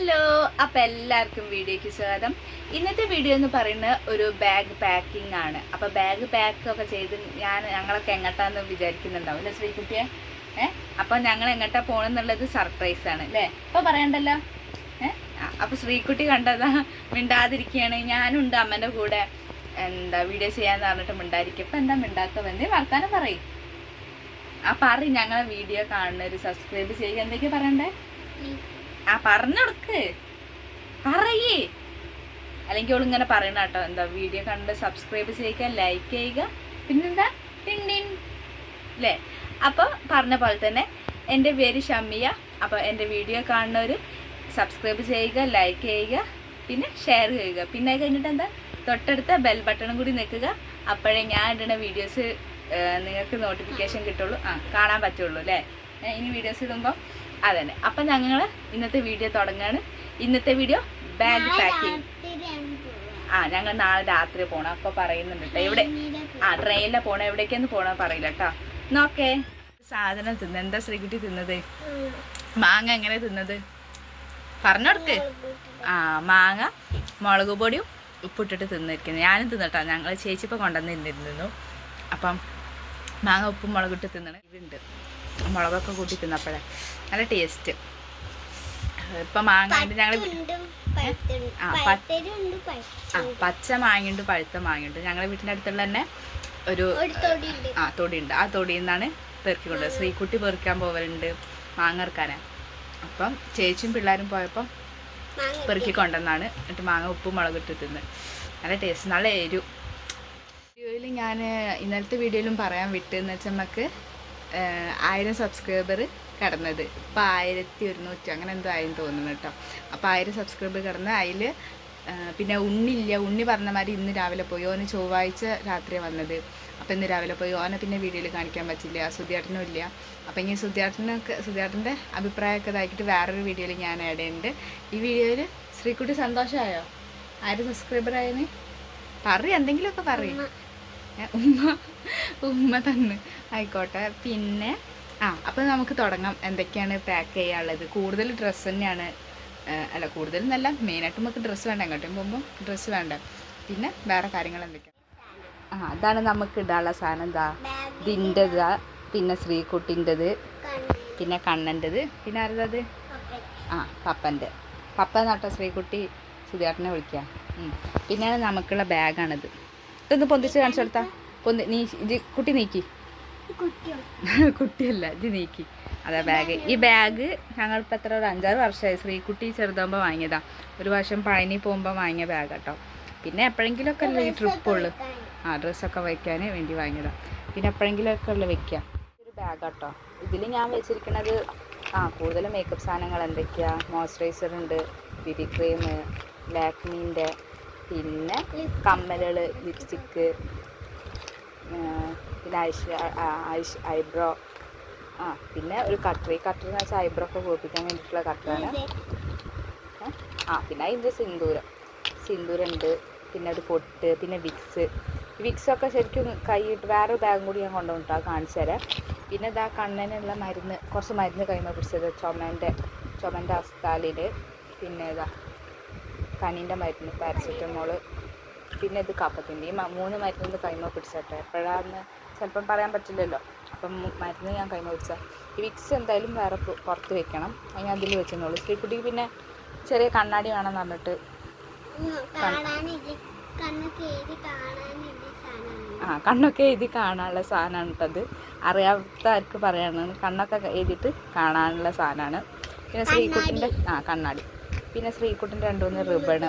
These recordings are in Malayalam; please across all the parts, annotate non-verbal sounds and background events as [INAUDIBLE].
ഹലോ അപ്പോൾ എല്ലാവർക്കും വീഡിയോയ്ക്ക് സ്വാഗതം. ഇന്നത്തെ വീഡിയോ എന്ന് പറയുന്നത് ഒരു ബാഗ് പാക്കിംഗ് ആണ്. അപ്പോൾ ബാഗ് പാക്ക് ഒക്കെ ചെയ്ത് ഞാൻ ഞങ്ങളൊക്കെ എങ്ങോട്ടാന്ന് വിചാരിക്കുന്നുണ്ടാവും. അല്ലേ ശ്രീകുട്ടിയെ? ഏഹ് അപ്പോൾ ഞങ്ങൾ എങ്ങോട്ടാ പോകണമെന്നുള്ളത് സർപ്രൈസ് ആണ് അല്ലേ? അപ്പോൾ പറയണ്ടല്ലോ. ഏഹ് അപ്പോൾ ശ്രീകുട്ടി കണ്ടതാ മിണ്ടാതിരിക്കുകയാണ്. ഞാനുണ്ട് അമ്മന്റെ കൂടെ. എന്താ വീഡിയോ ചെയ്യാന്ന് പറഞ്ഞിട്ട് മിണ്ടായിരിക്കും അപ്പം എന്താ മിണ്ടാത്തവന്നെ വർത്താനം പറയും. ആ പറ ഞങ്ങളെ വീഡിയോ കാണുന്നവർ സബ്സ്ക്രൈബ് ചെയ്യുക എന്തൊക്കെയാ പറയണ്ടേ? ആ പറഞ്ഞെടുക്ക്. പറയേ. അല്ലെങ്കിൽ അവൾ ഇങ്ങനെ പറയണ കേട്ടോ. എന്താ വീഡിയോ കണ്ട് സബ്സ്ക്രൈബ് ചെയ്യുക ലൈക്ക് ചെയ്യുക. പിന്നെന്താ? ടിൻ അല്ലേ അപ്പോൾ പറഞ്ഞ പോലെ തന്നെ എന്റെ പേര് ഷമിയ. അപ്പോൾ എന്റെ വീഡിയോ കാണുന്നവർ സബ്സ്ക്രൈബ് ചെയ്യുക ലൈക്ക് ചെയ്യുക പിന്നെ ഷെയർ ചെയ്യുക. പിന്നെ കഴിഞ്ഞിട്ട് എന്താ? തൊട്ടടുത്ത ബെൽ ബട്ടണും കൂടി നിൽക്കുക. അപ്പോഴേ ഞാൻ ഇടുന്ന വീഡിയോസ് നിങ്ങൾക്ക് നോട്ടിഫിക്കേഷൻ കിട്ടുള്ളൂ. ആ കാണാൻ പറ്റുള്ളൂ അല്ലേ ഇനി വീഡിയോസ് ഇടുമ്പോൾ അതന്നെ. അപ്പം ഞങ്ങൾ ഇന്നത്തെ വീഡിയോ തുടങ്ങാണ്. ഇന്നത്തെ വീഡിയോ ബാഗ് പാക്കിംഗ് ആ ഞങ്ങൾ നാളെ രാത്രി പോണം. അപ്പോൾ പറയുന്നുണ്ട് കേട്ടോ എവിടെ? ആ ട്രെയിനിലാണ് പോണം. എവിടേക്കെന്ന് പോണോ പറയില്ല കേട്ടോ നോക്കേ സാധനം തിന്ന്. എന്താ ശ്രീകുട്ടി തിന്നത്? മാങ്ങ എങ്ങനെ തിന്നത്? പറഞ്ഞോടുക്ക്. ആ മാങ്ങ മുളക് പൊടിയും ഉപ്പിട്ടിട്ട് തിന്നിരിക്കുന്നത് ഞാനും തിന്നിട്ടാ. ഞങ്ങൾ ചേച്ചി ഇപ്പോൾ കൊണ്ടുവന്ന് അപ്പം മാങ്ങ ഉപ്പും മുളകിട്ട് തിന്നണ ഇതുണ്ട്. മുളകൊക്കെ കൂട്ടി തിന്നപ്പോഴേ. നല്ല ടേസ്റ്റ് ഇപ്പം മാങ്ങ ഞങ്ങൾ ആ, പച്ച മാങ്ങയുണ്ട് പഴുത്ത മാങ്ങയുണ്ട്. ഞങ്ങളുടെ വീട്ടിന്റെ അടുത്തുള്ള തന്നെ ഒരു ആ തൊടിയുണ്ട്. ആ തൊടിയിൽ നിന്നാണ് പെറുക്കി കൊണ്ടുപോയത് ശ്രീക്കുട്ടി പെറുക്കാൻ പോവലുണ്ട് മാങ്ങ ഇറക്കാനാ അപ്പം ചേച്ചിയും പിള്ളേരും പോയപ്പം പെറുക്കി കൊണ്ടുവന്നാണ്. എന്നിട്ട് മാങ്ങ ഉപ്പും മുളകിട്ട് തിന്ന്. നല്ല ടേസ്റ്റ് നല്ല എരു വീഡിയോയിൽ ഞാൻ ഇന്നലത്തെ വീഡിയോയിലും പറയാൻ വിട്ടെന്ന് വെച്ചാൽ നമുക്ക് ആയിരം സബ്സ്ക്രൈബർ കടന്നത്. ഇപ്പം ആയിരത്തി ഒരുന്നൂറ്റി അങ്ങനെ എന്തോ ആയെന്ന് തോന്നുന്നു കേട്ടോ. അപ്പോൾ ആയിരം സബ്സ്ക്രൈബർ കടന്ന് അതിൽ പിന്നെ ഉണ്ണില്ല. ഉണ്ണി പറഞ്ഞ മാതിരി ഇന്ന് രാവിലെ പോയി. ഓന് ചൊവ്വാഴ്ച രാത്രി വന്നത്. അപ്പോൾ ഇന്ന് രാവിലെ പോയി. ഓനെ പിന്നെ വീഡിയോയിൽ കാണിക്കാൻ പറ്റില്ല. സുധിയാട്ടനും ഇല്ല. അപ്പോൾ ഇനി സുധിയാട്ടനൊക്കെ സുധിയാട്ടന്റെ അഭിപ്രായമൊക്കെ ഇതാക്കിയിട്ട് വേറൊരു വീഡിയോയിൽ ഞാൻ ആഡ് ചെയ്യുന്നുണ്ട്. ഈ വീഡിയോയിൽ ശ്രീക്കുട്ടി സന്തോഷമായോ ആരും സബ്സ്ക്രൈബർ ആയതിന് പറയും എന്തെങ്കിലുമൊക്കെ പറയും. ഉമ്മ ഉമ്മ തന്ന്. ആയിക്കോട്ടെ. പിന്നെ ആ അപ്പോൾ നമുക്ക് തുടങ്ങാം. എന്തൊക്കെയാണ് പാക്ക് ചെയ്യാനുള്ളത്? കൂടുതൽ ഡ്രസ്സ് തന്നെയാണ് അല്ല കൂടുതൽ എന്നല്ല മെയിനായിട്ട് നമുക്ക് ഡ്രസ്സ് വേണ്ട. എങ്ങോട്ടും പോകുമ്പോൾ ഡ്രസ്സ് വേണ്ട. പിന്നെ വേറെ കാര്യങ്ങൾ എന്തൊക്കെയാണ് ആ അതാണ് നമുക്ക് ഇടാനുള്ള സാധനം. എന്താ ഇതിന്റെതാ. പിന്നെ ശ്രീകുട്ടിന്റെത്. പിന്നെ കണ്ണന്റെത്. പിന്നെ ആരുടേത് ആ പപ്പന്റെ. പപ്പ നട്ട ശ്രീകുട്ടി? സുധിയാട്ടനെ വിളിക്കുക പിന്നെയാണ് പിന്നെ നമുക്കുള്ള ബാഗാണിത് ഇതൊന്ന് പൊന്തിച്ച് കാണിച്ചു കൊടുത്താ. പൊന്തി നീ ഇത് കുട്ടി നീക്കി. [LAUGHS] കുട്ടിയല്ല ഇത് നീക്കി. അതാ ബാഗ്. ഈ ബാഗ് ഞങ്ങൾ ഞങ്ങളിപ്പോൾ എത്ര ഒരു അഞ്ചാറ് വർഷമായി. ശ്രീകുട്ടി ചെറുതാകുമ്പോൾ വാങ്ങിയതാ. ഒരു വർഷം പഴനി പോകുമ്പോൾ വാങ്ങിയ ബാഗ് കേട്ടോ. പിന്നെ എപ്പോഴെങ്കിലുമൊക്കെ അല്ലേ ഈ ട്രിപ്പ് ട്രിപ്പുള്ളൂ. ആ ഡ്രസ്സൊക്കെ വയ്ക്കാൻ വേണ്ടി വാങ്ങിയതാ. പിന്നെ എപ്പോഴെങ്കിലുമൊക്കെ ഉള്ള വെക്കാം. ഒരു ബാഗ് കേട്ടോ. ഇതിൽ ഞാൻ വെച്ചിരിക്കുന്നത് ആ കൂടുതലും മേക്കപ്പ് സാധനങ്ങൾ എന്തൊക്കെയാണ് മോയ്സ്ചറൈസർ ഉണ്ട് ബിബി ക്രീം ലാക്മീന്റെ പിന്നെ കമ്മലുകൾ ലിപ്സ്റ്റിക്ക് പിന്നെ ഐഷ് ഐഷ് ഐബ്രോ ആ പിന്നെ ഒരു കട്ടർ ഈ കട്ടർ എന്ന് വെച്ചാൽ ഐബ്രോ ഒക്കെ കുളിപ്പിക്കാൻ വേണ്ടിയിട്ടുള്ള കട്ടറാണ് ആ പിന്നെ അതിന്റെ സിന്ദൂരം. സിന്ദൂരം ഉണ്ട് പിന്നെ ഒരു പൊട്ട് പിന്നെ വിക്സ്. വിക്സൊക്കെ ശരിക്കും കൈയിട്ട് വേറൊരു ബാഗും കൂടി ഞാൻ കൊണ്ടുവന്നിട്ട് കാണിച്ചു തരാം. പിന്നെ ഇതാ കണ്ണനുള്ള മരുന്ന് കുറച്ച് മരുന്ന് കൈമ പിടിച്ചത് ചുമന്റെ ചുമന്റെ അസ്താലിന്റെ പിന്നെ ഇതാ പനീന്റെ മരുന്ന് പാരസെറ്റമോൾ പിന്നെ ഇത് കഫത്തിന്റെ ഈ മൂന്ന് മരുന്ന് കൈമ പിടിച്ചട്ടെ എപ്പോഴാന്ന് ചിലപ്പം പറയാൻ പറ്റില്ലല്ലോ. അപ്പം മരുന്ന് ഞാൻ കൈമ പിടിച്ച ഈ വിക്സ് എന്തായാലും വേറെ പുറത്ത് വെക്കണം. അത് ഞാൻ അതിൽ വെച്ചെന്നുള്ളൂ. ശ്രീക്കുട്ടിക്ക് പിന്നെ ചെറിയ കണ്ണാടി വേണം പറഞ്ഞിട്ട് ആ കണ്ണൊക്കെ എഴുതി കാണാനുള്ള സാധനമാണ് കേട്ടത് അറിയാത്തവർക്ക് പറയാണ് കണ്ണൊക്കെ എഴുതിയിട്ട് കാണാനുള്ള സാധനമാണ്. പിന്നെ ശ്രീകുട്ടിന്റെ ആ കണ്ണാടി. പിന്നെ ശ്രീകുട്ടിന്റെ രണ്ട് മൂന്ന് റിബണ്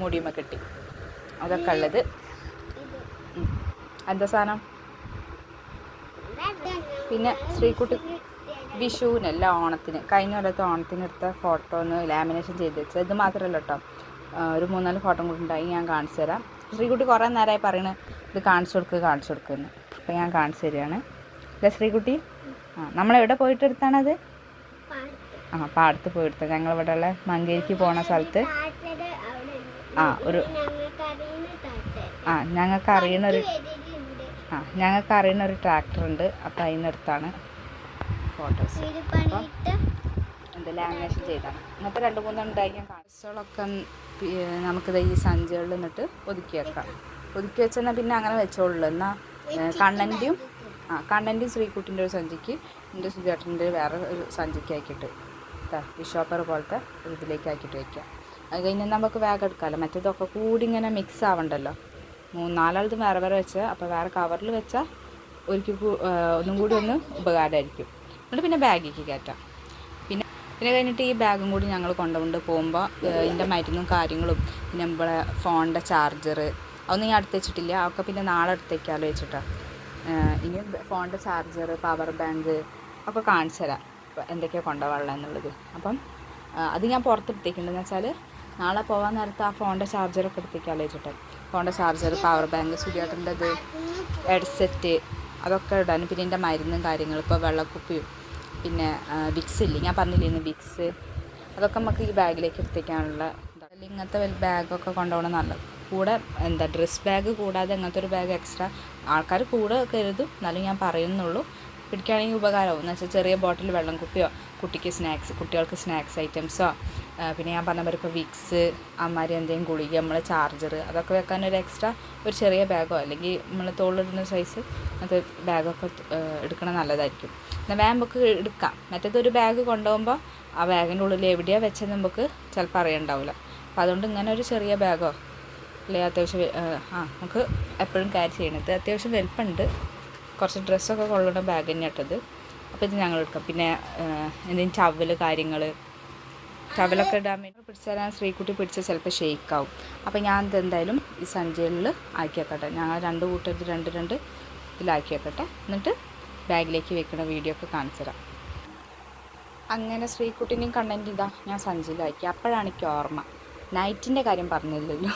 മുടിയുമ്മ കെട്ടി. അതൊക്കെ ഉള്ളത്. എന്താ സാധനം? പിന്നെ ശ്രീകുട്ടി വിഷുവിനല്ല ഓണത്തിന്. കഴിഞ്ഞ കൊല്ലത്തെ ഓണത്തിന് എടുത്ത ഫോട്ടോ ഒന്ന് ലാമിനേഷൻ ചെയ്ത് വെച്ചത്. ഇത് മാത്രമല്ല കേട്ടോ. ഒരു മൂന്നാൽ ഫോട്ടോ കൂടി ഉണ്ടായി. ഞാൻ കാണിച്ചു തരാം. ശ്രീകുട്ടി കുറേ നേരമായി പറയണ ഇത് കാണിച്ചു കൊടുക്കുക കാണിച്ചു കൊടുക്കുന്നു അപ്പോൾ ഞാൻ കാണിച്ചു തരികയാണ്. അല്ലേ ശ്രീകുട്ടി? ആ നമ്മളെവിടെ പോയിട്ട് എടുത്താണത് ആ പാടത്ത് ഇവിടെ ഉള്ള മങ്കേരിക്ക് പോണ സ്ഥലത്ത് ആ ഒരു ആ ഞങ്ങൾക്ക് അറിയുന്ന ഒരു ആ ഞങ്ങൾക്ക് അറിയുന്ന ഒരു ട്രാക്ടർ ഉണ്ട് അപ്പം അതിനടുത്താണ് ഫോട്ടോസ്. അപ്പം ചെയ്തത് ലാമിനേഷൻ ചെയ്താണ്. എന്നിട്ട് രണ്ട് മൂന്നെണ്ണം ഉണ്ടായി. ഞാൻ നമുക്ക് നമുക്കിത് ഈ സഞ്ചികളിൽ നിന്നിട്ട് ഒതുക്കി വെക്കാം. ഒതുക്കി വെച്ചെന്നാൽ പിന്നെ അങ്ങനെ വെച്ചോളൂ എന്നാൽ കണ്ണന്റെയും ആ കണ്ണന്റെയും ശ്രീകുട്ടിന്റെ ഒരു സഞ്ചിക്ക് എന്റെ സുജേട്ടന്റെ വേറെ ഒരു സഞ്ചിക്ക് ബിഷോപ്പർ പോലത്തെ ഒരു ഇതിലേക്ക് ആക്കിയിട്ട് വയ്ക്കുക അത് കഴിഞ്ഞാൽ നമുക്ക് വേഗം എടുക്കാമല്ലോ. മറ്റേതൊക്കെ കൂടി ഇങ്ങനെ മിക്സ് ആവണ്ടല്ലോ. മൂന്നാലാളത് വേറെ വേറെ വെച്ച് അപ്പോൾ വേറെ കവറിൽ വെച്ചാൽ ഒരിക്കൽ ഒന്നും കൂടി ഒന്ന് ഉപകാരമായിരിക്കും എന്നിട്ട് പിന്നെ ബാഗിലേക്ക് കയറ്റാം. പിന്നെ പിന്നെ കഴിഞ്ഞിട്ട് ഈ ബാഗും കൂടി ഞങ്ങൾ കൊണ്ടുകൊണ്ട് പോകുമ്പോൾ ഇതിന്റെ മരുന്നും കാര്യങ്ങളും പിന്നെ നമ്മളെ ഫോണിന്റെ ചാർജർ അതൊന്നും ഞാൻ അടുത്ത് വെച്ചിട്ടില്ല. അതൊക്കെ പിന്നെ നാളെ അടുത്തേക്കാലോ വെച്ചിട്ടാണ് ഇനി ഫോണിന്റെ ചാർജർ പവർ ബാങ്ക് ഒക്കെ കാണിച്ചു തരാം. എന്തൊക്കെയാണ് കൊണ്ടുപോകാനുള്ള എന്നുള്ളത്. അപ്പം അത് ഞാൻ പുറത്തെടുത്തേക്കുണ്ടെന്ന് വെച്ചാൽ നാളെ പോകാൻ നേരത്ത് ആ ഫോണിന്റെ ചാർജറൊക്കെ എടുത്തേക്കാൻ വെച്ചിട്ട് ഫോണിന്റെ ചാർജർ പവർ ബാങ്ക് സുര്യാട്ടന്റെത് ഹെഡ്സെറ്റ് അതൊക്കെ ഇടാൻ. പിന്നെ എന്റെ മരുന്നും കാര്യങ്ങളും ഇപ്പോൾ വെള്ളക്കുപ്പിയും പിന്നെ വിക്സ് ഇല്ലേ? ഞാൻ പറഞ്ഞില്ലേ വിക്സ് അതൊക്കെ നമുക്ക് ഈ ബാഗിലേക്ക് എടുത്തേക്കാനുള്ള ഇതാ. ഇങ്ങനത്തെ വലിയ ബാഗൊക്കെ കൊണ്ടുപോകണം നല്ലത്. കൂടെ എന്താ ഡ്രസ് ബാഗ് കൂടാതെ അങ്ങനത്തെ ഒരു ബാഗ് എക്സ്ട്രാ ആൾക്കാർ കൂടെ കരുതും. എന്നാലും ഞാൻ പറയുന്നുള്ളൂ. പിടിക്കുകയാണെങ്കിൽ ഉപകാരമാവും. എന്ന് വെച്ചാൽ ചെറിയ ബോട്ടിൽ വെള്ളം കുപ്പിയോ കുട്ടിക്ക് സ്നാക്സ് കുട്ടികൾക്ക് സ്നാക്സ് ഐറ്റംസോ പിന്നെ ഞാൻ പറഞ്ഞ പോലെ ഇപ്പോൾ വിക്സ് അമ്മാരി എന്തെങ്കിലും ഗുളിക നമ്മളെ ചാർജർ അതൊക്കെ വെക്കാൻ ഒരു എക്സ്ട്രാ ഒരു ചെറിയ ബാഗോ അല്ലെങ്കിൽ നമ്മൾ തോളിടുന്ന സൈസ് അത് ബാഗൊക്കെ എടുക്കണം നല്ലതായിരിക്കും. എന്നാൽ വേഗം നമുക്ക് എടുക്കാം. മറ്റേത് ഒരു ബാഗ് കൊണ്ടുപോകുമ്പോൾ ആ ബാഗിന്റെ ഉള്ളിൽ എവിടെയാണ് വെച്ചത് നമുക്ക് ചിലപ്പോൾ അറിയണ്ടാവില്ല. അപ്പോൾ അതുകൊണ്ട് ഇങ്ങനെ ഒരു ചെറിയ ബാഗോ അല്ലെങ്കിൽ അത്യാവശ്യം ആ നമുക്ക് എപ്പോഴും ക്യാരി ചെയ്യണത് അത്യാവശ്യം വലുപ്പമുണ്ട്. കുറച്ച് ഡ്രസ്സൊക്കെ കൊള്ളുന്ന ബാഗ് തന്നെ ഇട്ടത് അപ്പോൾ ഇത് ഞങ്ങൾ എടുക്കാം. പിന്നെ എന്തെങ്കിലും ചവൽ കാര്യങ്ങൾ ടവലൊക്കെ ഇടാൻ വേണ്ടി പിടിച്ചു തരാൻ ശ്രീകുട്ടി പിടിച്ച് ചിലപ്പോൾ ഷെയ്ക്കാവും അപ്പോൾ ഞാൻ ഇതെന്തായാലും ഈ സഞ്ചികളിൽ ആക്കി വെക്കട്ടെ. ഞങ്ങൾ രണ്ട് കൂട്ടത്തിൽ രണ്ട് രണ്ട് ഇതിലാക്കി വെക്കട്ടെ. എന്നിട്ട് ബാഗിലേക്ക് വെക്കുന്ന വീഡിയോ ഒക്കെ കാണിച്ചു തരാം. അങ്ങനെ ശ്രീകുട്ടിനെയും കണ്ടന്റ് ഇതാ ഞാൻ സഞ്ചയിലാക്കി. അപ്പോഴാണ് എനിക്ക് ഓർമ്മ. നൈറ്റിന്റെ കാര്യം പറഞ്ഞില്ലല്ലോ.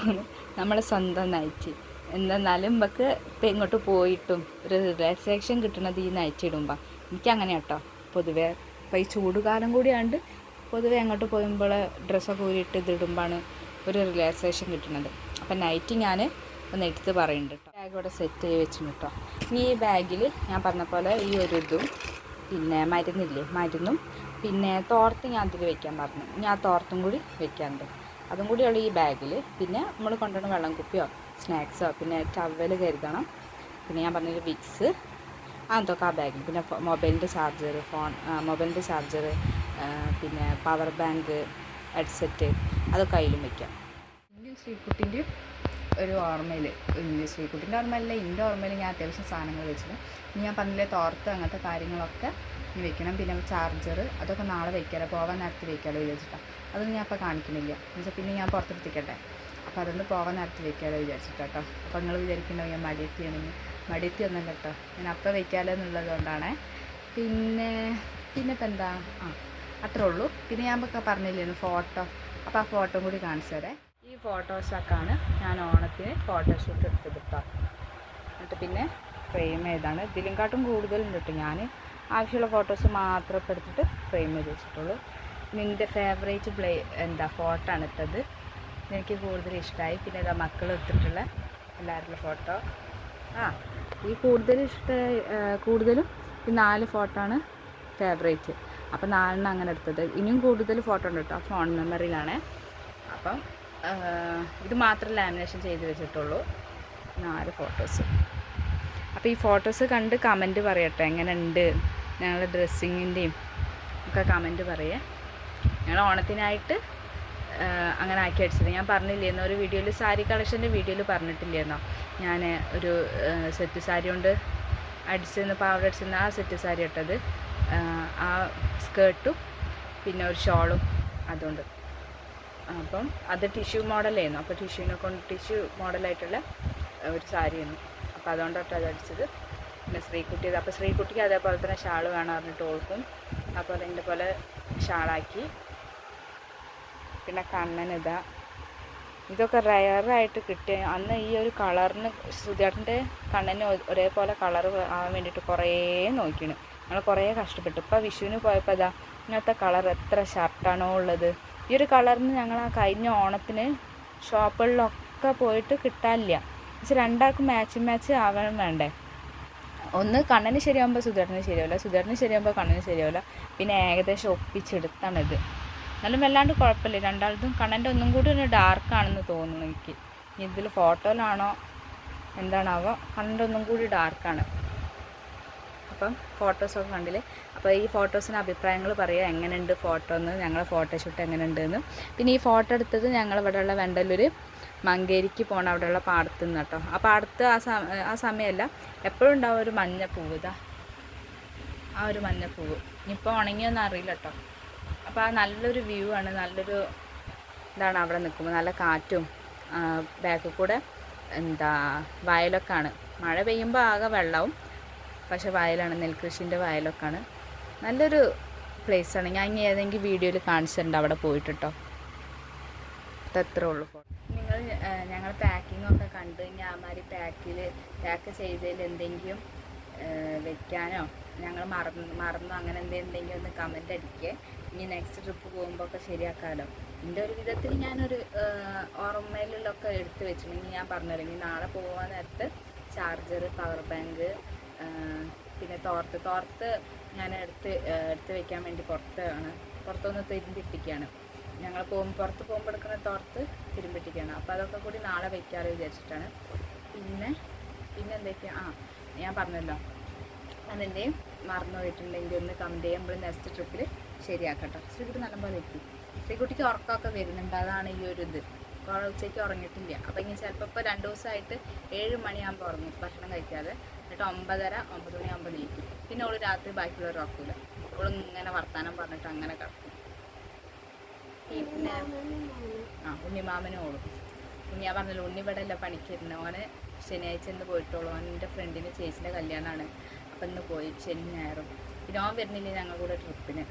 നമ്മളെ സ്വന്തം നൈറ്റ് എന്തെന്നാലും നമുക്ക് ഇപ്പം ഇങ്ങോട്ട് പോയിട്ടും ഒരു റിലാക്സേഷൻ കിട്ടുന്നത് ഈ നൈറ്റ് ഇടുമ്പോൾ എനിക്കങ്ങനെ കേട്ടോ പൊതുവേ ഇപ്പം ഈ ചൂടുകാലം കൂടിയാണ്ട് പൊതുവെ അങ്ങോട്ട് പോകുമ്പോൾ ഡ്രസ്സൊക്കെ ഊരിയിട്ട് ഇതിടുമ്പോഴാണ് ഒരു റിലാക്സേഷൻ കിട്ടുന്നത് അപ്പം നൈറ്റ് ഞാൻ ഒന്ന് എടുത്ത് പറയുന്നുണ്ട് കേട്ടോ ബാഗ് ഇവിടെ സെറ്റ് ചെയ്ത് വെച്ചിട്ടുണ്ട് കേട്ടോ ഇനി ഈ ബാഗിൽ ഞാൻ പറഞ്ഞ പോലെ ഈ ഒരു ഇതും പിന്നെ മരുന്നില്ലേ? മരുന്നും പിന്നെ തോർത്ത് ഞാൻ അതിൽ വെക്കാൻ പറഞ്ഞു. ഞാൻ തോർത്തും കൂടി വെക്കാറുണ്ട് അതും കൂടിയുള്ള ഈ ബാഗിൽ പിന്നെ നമ്മൾ കൊണ്ടുവന്ന വെള്ളം കുപ്പിയോ സ്നാക്സോ പിന്നെ ടവൽ കരുതണം. പിന്നെ ഞാൻ പറഞ്ഞൊരു വിക്സ് അതൊക്കെ ആ ബാഗിൽ പിന്നെ മൊബൈലിന്റെ ചാർജർ ഫോൺ മൊബൈലിന്റെ ചാർജർ പിന്നെ പവർ ബാങ്ക് ഹെഡ്സെറ്റ് അതൊക്കെ അതിലും വയ്ക്കാം ഇന്ത്യൻ ശ്രീകുട്ടിന്റെ ഒരു ഓർമ്മയിൽ ഇന്ത്യൻ ശ്രീകുട്ടിന്റെ ഓർമ്മയില്ല എന്റെ ഓർമ്മയിൽ ഞാൻ അത്യാവശ്യം സാധനങ്ങൾ ഇനി ഞാൻ പറഞ്ഞില്ലേ തോർത്ത് അങ്ങനത്തെ കാര്യങ്ങളൊക്കെ വെക്കണം. പിന്നെ ചാർജർ അതൊക്കെ നാളെ വയ്ക്കാമല്ലോ പോകാൻ നേരത്തെ വയ്ക്കാമല്ലോ വിചാരിച്ചിട്ടാണ് അതൊന്നും ഞാൻ ഇപ്പോൾ കാണിക്കുന്നില്ല. എന്നുവെച്ചാൽ പിന്നെ ഞാൻ പുറത്തെടുത്തിക്കട്ടെ? അപ്പോൾ അതൊന്ന് പോകാൻ നേരത്ത് വെക്കാമല്ലോ വിചാരിച്ചിട്ട് കേട്ടോ അപ്പോൾ നിങ്ങൾ വിചാരിക്കണ്ടാവും ഞാൻ മടിയെത്തിയാണെങ്കിൽ മടിയെത്തി ഒന്നല്ല കേട്ടോ ഞാൻ അപ്പം വെക്കാമല്ലോ എന്നുള്ളത് കൊണ്ടാണേ. പിന്നെ പിന്നെ ഇപ്പം എന്താ? ആ അത്രേ ഉള്ളൂ. പിന്നെ ഞാൻ ഇപ്പോൾ പറഞ്ഞില്ലായിരുന്നു ഫോട്ടോ. അപ്പോൾ ആ ഫോട്ടോ കൂടി കാണിച്ചു തരാം. ഈ ഫോട്ടോസൊക്കെയാണ് ഞാൻ ഓണത്തിന് ഫോട്ടോഷൂട്ട് എടുത്തത് കേട്ടോ എന്നിട്ട് പിന്നെ ഫ്രെയിം ചെയ്താണ് ഇതിലും കാട്ടും കൂടുതലുണ്ട് കേട്ടോ ഞാൻ ആവശ്യമുള്ള ഫോട്ടോസ് മാത്രം എടുത്തിട്ട് ഫ്രെയിം ചെയ്ത് വെച്ചിട്ടുള്ളൂ. നിന്റെ ഫേവറേറ്റ് പ്ലേ എന്താ ഫോട്ടോ ആണ് ഇട്ടത്. എനിക്ക് കൂടുതൽ ഇഷ്ടമായി. പിന്നെ ഇതാ മക്കൾ എടുത്തിട്ടുള്ള എല്ലാവരുടെ ഫോട്ടോ. ആ ഈ കൂടുതൽ ഇഷ്ട കൂടുതലും ഈ നാല് ഫോട്ടോ ആണ് ഫേവറേറ്റ് അപ്പോൾ നാലെണ്ണം അങ്ങനെ എടുത്തത്. ഇനിയും കൂടുതൽ ഫോട്ടോ ഉണ്ട് കേട്ടോ ഫോൺ മെമ്മറിയിലാണ് അപ്പം ഇത് മാത്രം ലാമിനേഷൻ ചെയ്ത് വെച്ചിട്ടുള്ളൂ. നാല് ഫോട്ടോസ് അപ്പോൾ ഈ ഫോട്ടോസ് കണ്ട് കമന്റ് പറയട്ടെ എങ്ങനെ ഉണ്ട് ഞങ്ങളുടെ ഡ്രസ്സിങ്ങിന്റെയും ഒക്കെ കമന്റ് പറയേ. ഞങ്ങൾ ഓണത്തിനായിട്ട് അങ്ങനെ ആക്കി അടിച്ചത് ഞാൻ പറഞ്ഞില്ലായിരുന്നു ഒരു വീഡിയോയിൽ സാരി കളക്ഷന്റെ വീഡിയോയിൽ പറഞ്ഞിട്ടില്ലായിരുന്നോ ഞാൻ ഒരു സെറ്റ് സാരി കൊണ്ട് അടിച്ചിരുന്ന പാവട അടിച്ചിരുന്ന ആ സെറ്റ് സാരി ഇട്ടത്. ആ, സ്കേർട്ടും പിന്നെ ഒരു ഷോളും അതുകൊണ്ട്. അപ്പം അത് ടിഷ്യൂ മോഡലായിരുന്നു അപ്പോൾ ടിഷ്യൂവിനെ കൊണ്ട് ടിഷ്യൂ മോഡലായിട്ടുള്ള ഒരു സാരിയായിരുന്നു. അപ്പോൾ അതുകൊണ്ടാണ് അത് അടിച്ചത്. പിന്നെ ശ്രീകുട്ടി അപ്പോൾ ശ്രീകുട്ടിക്ക് അതേപോലെ തന്നെ ഷാൾ വേണമെന്ന് പറഞ്ഞിട്ട് ഓൾക്കും. അപ്പോൾ അതിന്റെ പോലെ ഷാളാക്കി പിന്നെ കണ്ണനിതാ ഇതൊക്കെ റയറായിട്ട് കിട്ടിയ അന്ന് ഈ ഒരു കളറിന് സുധേട്ടന്റെ കണ്ണന് ഒരേപോലെ കളർ ആവാൻ വേണ്ടിയിട്ട് കുറേ നോക്കിയാണ് ഞങ്ങൾ കുറേ കഷ്ടപ്പെട്ടു. ഇപ്പോൾ വിഷുവിന് പോയപ്പോൾ ഇതാ ഇങ്ങനത്തെ കളർ എത്ര ഷർട്ടാണോ ഉള്ളത്. ഈ ഒരു കളറിന് ഞങ്ങൾ ആ കഴിഞ്ഞ ഓണത്തിന് ഷോപ്പുകളിലൊക്കെ പോയിട്ട് കിട്ടാനില്ല. പക്ഷെ രണ്ടാൾക്കും മാച്ച് മാച്ച് ആവണം വേണ്ടേ. ഒന്ന് കണ്ണന് ശരിയാകുമ്പോൾ സുധേട്ടന് ശരിയാവില്ല. സുധേട്ടന് ശരിയാകുമ്പോൾ കണ്ണന് ശരിയാവില്ല. പിന്നെ ഏകദേശം ഒപ്പിച്ചെടുത്താണിത്. എന്നാലും വല്ലാണ്ട് കുഴപ്പമില്ല. രണ്ടാളതും കണ്ണന്റെ ഒന്നും കൂടി ഒന്ന് ഡാർക്കാണെന്ന് തോന്നുന്നു എനിക്ക്. ഇതിൽ ഫോട്ടോയിലാണോ എന്താണാവോ? കണ്ണന്റെ ഒന്നും കൂടി ഡാർക്കാണ് അപ്പം ഫോട്ടോസൊക്കെ കണ്ടില്ലേ? അപ്പോൾ ഈ ഫോട്ടോസിന് അഭിപ്രായങ്ങൾ പറയുക എങ്ങനെയുണ്ട് ഫോട്ടോ എന്ന് ഞങ്ങളെ ഫോട്ടോഷൂട്ട് എങ്ങനെയുണ്ട് എന്ന്. പിന്നെ ഈ ഫോട്ടോ എടുത്തത് ഞങ്ങൾ ഇവിടെയുള്ള വെണ്ടല്ലൂർ മങ്കേരിക്ക് പോണ അവിടെയുള്ള പാടത്ത് നിന്ന് കേട്ടോ. ആ പാടത്ത് ആ സമ ആ സമയമല്ല. എപ്പോഴും ഉണ്ടാവും ഒരു മഞ്ഞ പൂവ് ഇതാ. ആ ഒരു മഞ്ഞപ്പൂവ്. ഇനിയിപ്പോൾ ഉണങ്ങിയൊന്നും അറിയില്ല കേട്ടോ. അപ്പോൾ ആ നല്ലൊരു വ്യൂ ആണ് നല്ലൊരു ഇതാണ് അവിടെ നിൽക്കുമ്പോൾ നല്ല കാറ്റും ബാക്കിൽ കൂടെ എന്താ വയലൊക്കെ ആണ്. മഴ പെയ്യുമ്പോൾ ആകെ വെള്ളവും പക്ഷേ വയലാണ് നെൽകൃഷിന്റെ വയലൊക്കെ ആണ്. നല്ലൊരു പ്ലേസാണ് ഞാൻ ഇനി ഏതെങ്കിലും വീഡിയോയിൽ കാണിച്ചിട്ടുണ്ട് അവിടെ പോയിട്ട് അതത്രേ ഉള്ളൂ. നിങ്ങൾ ഞങ്ങൾ പാക്കിങ്ങൊക്കെ കണ്ടു. കഴിഞ്ഞാൽ ആ ആമാരി പാക്കിൽ പാക്ക് ചെയ്തതിൽ എന്തെങ്കിലും വെക്കാനോ? ഞങ്ങൾ മറന്നു മറന്നു? അങ്ങനെ എന്തെങ്കിലും ഒന്ന് കമന്റ് അടിക്കുക ഇനി നെക്സ്റ്റ് ട്രിപ്പ് പോകുമ്പോൾ ഒക്കെ ശരിയാക്കാമല്ലോ എന്റെ ഒരു വിധത്തിൽ ഞാനൊരു ഓർമ്മയിലൊക്കെ എടുത്ത് വെച്ചിട്ടുണ്ടെങ്കിൽ ഞാൻ പറഞ്ഞല്ലോ ഇനി നാളെ പോകാൻ നേരത്ത് ചാർജർ പവർ ബാങ്ക് പിന്നെ തോർത്ത് തോർത്ത് ഞാൻ എടുത്ത് എടുത്ത് വെക്കാൻ വേണ്ടി പുറത്താണ്. പുറത്തൊന്ന് തിരുമ്പിട്ടിക്കുകയാണ് ഞങ്ങൾ പോകുമ്പോൾ പുറത്ത് പോകുമ്പോൾ എടുക്കുന്ന തോർത്ത് തിരുമ്പിട്ടിക്കുകയാണ് അപ്പോൾ അതൊക്കെ കൂടി നാളെ വയ്ക്കാറ് വിചാരിച്ചിട്ടാണ്. പിന്നെ പിന്നെ എന്തൊക്കെയാണ് ആ ഞാൻ പറഞ്ഞല്ലോ. അതിന്റെയും മറന്നു പോയിട്ടുണ്ടെങ്കിൽ ഒന്ന് കമന്റ് ചെയ്യുമ്പോൾ നെക്സ്റ്റ് ട്രിപ്പിൽ ശരിയാക്കട്ടോ. ശ്രീകുട്ടി നല്ലപോലെ എത്തി. ശ്രീകുട്ടിക്ക് ഉറക്കമൊക്കെ വരുന്നുണ്ട്. അതാണ് ഈ ഒരു ഇത്. കുറെ ഉച്ചയ്ക്ക് ഉറങ്ങിയിട്ടില്ല. അപ്പം ഇനി ചിലപ്പോൾ ഇപ്പോൾ രണ്ട് ദിവസമായിട്ട് ഏഴ് മണിയാകുമ്പോൾ ഉറങ്ങും ഭക്ഷണം കഴിക്കാതെ. എന്നിട്ട് ഒമ്പതര ഒമ്പത് മണിയാകുമ്പോൾ നീക്കും പിന്നെ ഓൾ രാത്രി ബാക്കിയുള്ളവർ ഉറക്കില്ല ഓൾ ഇങ്ങനെ വർത്താനം പറഞ്ഞിട്ട് അങ്ങനെ കിടക്കും. പിന്നെ ആ ഉണ്ണിമാമനും ഓളും. ഉണ്ണി ഞാൻ പറഞ്ഞല്ലോ ഉണ്ണി ഇവിടെ അല്ല പണിക്കിരുന്നു ഓന് ശനിയാഴ്ച ഇന്ന് പോയിട്ടുള്ളൂ. ഓന്റെ ഫ്രണ്ടിന്റെ ചേച്ചിന്റെ കല്യാണമാണ്. അപ്പം ഇന്ന് പോയി ശനി ഞായറും. പിന്നെ ഓൻ വരുന്നില്ല ഞങ്ങൾ കൂടെ ട്രിപ്പിന്.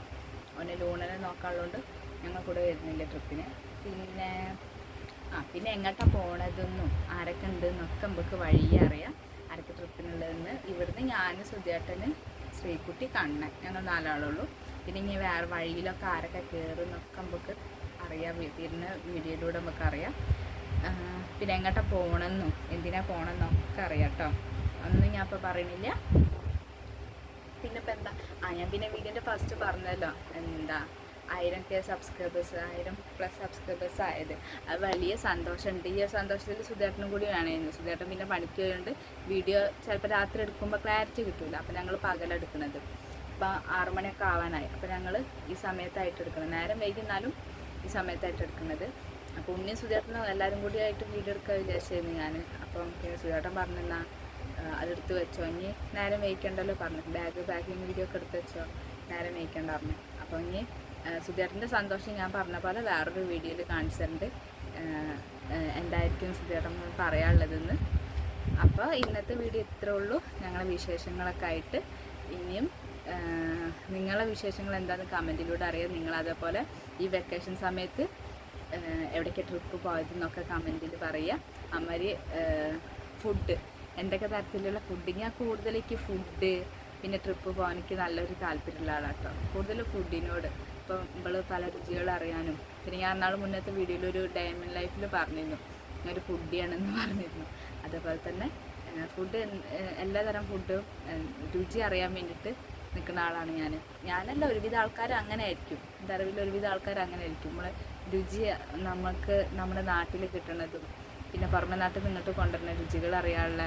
ഓനെ ലൂണനെ നോക്കാനുള്ളതുകൊണ്ട് ഞങ്ങൾ കൂടെ വരുന്നില്ല ട്രിപ്പിന്. പിന്നെ ആ പിന്നെ എങ്ങോട്ടാ പോണതെന്നും ആരൊക്കെ ഉണ്ടെന്നൊക്കെ നമുക്ക് വഴിയെ അറിയാം. ആരൊക്കെ ട്രിപ്പിനുള്ളതെന്ന്. ഇവിടുന്ന് ഞാൻ സുധിയേട്ടന് ശ്രീക്കുട്ടി കണ്ണൻ ഞങ്ങൾ നാലാളുള്ളൂ. പിന്നെ ഇനി വേറെ വഴിയിലൊക്കെ ആരൊക്കെ കയറുന്നൊക്കെ നമുക്ക് അറിയാം. വീട്ടിലിരുന്ന് വീഡിയോയിലൂടെ നമുക്ക് അറിയാം. പിന്നെ എങ്ങോട്ടാ പോകണമെന്നും എന്തിനാ പോകണമെന്നൊക്കെ അറിയാം കേട്ടോ. ഒന്നും ഞാൻ ഇപ്പോൾ പറയണില്ല. പിന്നെ ഇപ്പം എന്താ ഞാൻ പിന്നെ വീഡിയോന്റെ ഫസ്റ്റ് പറഞ്ഞല്ലോ എന്താ ആയിരം കെ സബ്സ്ക്രൈബേഴ്സ് ആയിരം പ്ലസ് സബ്സ്ക്രൈബേഴ്സ് ആയത്. അത് വലിയ സന്തോഷമുണ്ട്. ഈ ഒരു സന്തോഷത്തിൽ സുധേട്ടനും കൂടി വേണമായിരുന്നു. സുധേട്ടൻ പിന്നെ പണിക്ക് പോയതുകൊണ്ട് വീഡിയോ ചിലപ്പോൾ രാത്രി എടുക്കുമ്പോൾ ക്ലാരിറ്റി കിട്ടില്ല അപ്പോൾ ഞങ്ങൾ പകലെടുക്കുന്നത് അപ്പോൾ ആറു മണിയൊക്കെ ആവാനായി. അപ്പോൾ ഞങ്ങൾ ഈ സമയത്തായിട്ട് എടുക്കുന്നത് നേരം വൈകുന്നാലും ഈ സമയത്തായിട്ട് എടുക്കുന്നത് അപ്പോൾ ഉണ്ണിയും സുധേട്ടനും എല്ലാവരും കൂടി ആയിട്ട് വീഡിയോ എടുക്കാൻ വിചാരിച്ചായിരുന്നു ഞാൻ അപ്പം പിന്നെ സുധേട്ടൻ പറഞ്ഞെന്നാ ആഹ് അതെടുത്ത് വെച്ചോ. ഇനി നേരം വയ്ക്കണ്ടല്ലോ പറഞ്ഞു. ബാഗ് പാക്കിങ് വീഡിയോ ഒക്കെ എടുത്ത് വെച്ചോ. നേരം വയ്ക്കണ്ട പറഞ്ഞു. അപ്പോൾ ഇനി സുധേട്ടന്റെ സന്തോഷം ഞാൻ പറഞ്ഞ പോലെ വേറൊരു വീഡിയോയിൽ കാണിച്ചിട്ടുണ്ട്. എന്തായിരിക്കും സുധേട്ടൻ പറയാനുള്ളതെന്ന്. അപ്പോൾ ഇന്നത്തെ വീഡിയോ ഇത്രേ ഉള്ളൂ. ഞങ്ങളെ വിശേഷങ്ങളൊക്കെ ആയിട്ട് ഇനിയും നിങ്ങളെ വിശേഷങ്ങൾ എന്താണെന്ന് കമന്റിലൂടെ അറിയാം. നിങ്ങൾ അതേപോലെ ഈ വെക്കേഷൻ സമയത്ത് എവിടേക്ക് ട്രിപ്പ് പോയതെന്നൊക്കെ കമന്റിൽ പറയുക അമ്മരി ഫുഡ് എന്തൊക്കെ തരത്തിലുള്ള ഫുഡ് ഞാൻ കൂടുതലേക്ക് ഫുഡ് പിന്നെ ട്രിപ്പ് പോകാൻ എനിക്ക് നല്ലൊരു താല്പര്യമുള്ള ആളാട്ടോ. കൂടുതൽ ഫുഡിനോട് ഇപ്പം നമ്മൾ പല രുചികൾ അറിയാനും പിന്നെ ഞാൻ നാൾ മുന്നത്തെ വീഡിയോയിൽ ഒരു ഡയമണ്ട് ലൈഫിൽ പറഞ്ഞിരുന്നു. ഞാൻ ഒരു ഫുഡിയാണെന്ന് പറഞ്ഞിരുന്നു. അതേപോലെ തന്നെ ഫുഡ് എല്ലാതരം ഫുഡും രുചി അറിയാൻ വേണ്ടിയിട്ട് നിൽക്കുന്ന ആളാണ് ഞാൻ ഞാനല്ല ഒരുവിധ ആൾക്കാർ അങ്ങനെ ആയിരിക്കും. എന്റെ അറിവിൽ ഒരുവിധ ആൾക്കാർ അങ്ങനെ ആയിരിക്കും. നമ്മൾ രുചി നമുക്ക് നമ്മുടെ നാട്ടിൽ കിട്ടുന്നതും പിന്നെ പുറമെ നാട്ടിൽ നിന്നിട്ട് കൊണ്ടുവരുന്ന രുചികൾ അറിയാനുള്ള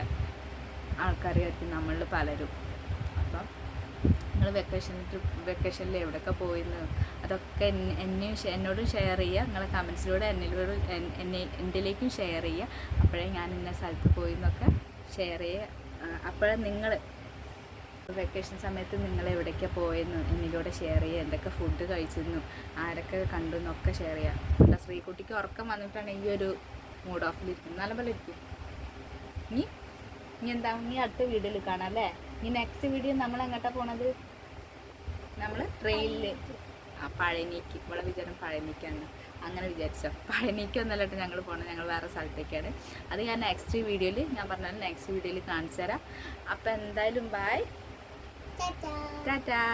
ആൾക്കാരായിരിക്കും നമ്മളിൽ പലരും. അപ്പം നിങ്ങൾ വെക്കേഷൻ ട്രിപ്പ് വെക്കേഷനിൽ എവിടെയൊക്കെ പോയിന്ന് അതൊക്കെ എന്നെ- എന്നോടും ഷെയർ ചെയ്യുക. നിങ്ങളെ കമൻസിലൂടെ എന്നിലൂടെ എന്നെ എന്റെലേക്കും ഷെയർ ചെയ്യുക. അപ്പോഴേ ഞാൻ ഇന്ന സ്ഥലത്ത് പോയി എന്നൊക്കെ ഷെയർ ചെയ്യുക അപ്പോഴേ നിങ്ങൾ വെക്കേഷൻ സമയത്ത് നിങ്ങൾ എവിടേക്കാണ് പോയെന്ന് എന്നിലൂടെ ഷെയർ ചെയ്യുക. എന്തൊക്കെ ഫുഡ് കഴിച്ചെന്നു ആരൊക്കെ കണ്ടു എന്നൊക്കെ ഷെയർ ചെയ്യുക ശ്രീകുട്ടിക്ക് ഉറക്കം വന്നിട്ടാണ് ഈ ഒരു മൂഡ് ഓഫിലിരിക്കും നല്ല പോലെ ഇരിക്കും. ഇനി ഇനി എന്താ? നീ അടുത്ത വീഡിയോയിൽ കാണാം അല്ലേ? ഇനി നെക്സ്റ്റ് വീഡിയോ നമ്മൾ എങ്ങോട്ടാണ് പോണത്? നമ്മൾ ട്രെയിനിൽ ആ പഴനിക്ക്. ഇവിടെ വിചാരം പഴനിക്കാണ്. അങ്ങനെ വിചാരിച്ചോ. പഴനിക്കൊന്നല്ല കേട്ടോ ഞങ്ങൾ പോകണം ഞങ്ങൾ വേറെ സ്ഥലത്തേക്കാണ്. അത് ഞാൻ നെക്സ്റ്റ് വീഡിയോയിൽ ഞാൻ പറഞ്ഞാൽ നെക്സ്റ്റ് വീഡിയോയിൽ കാണിച്ചു തരാം. അപ്പം എന്തായാലും ബായ്. ടാറ്റാ.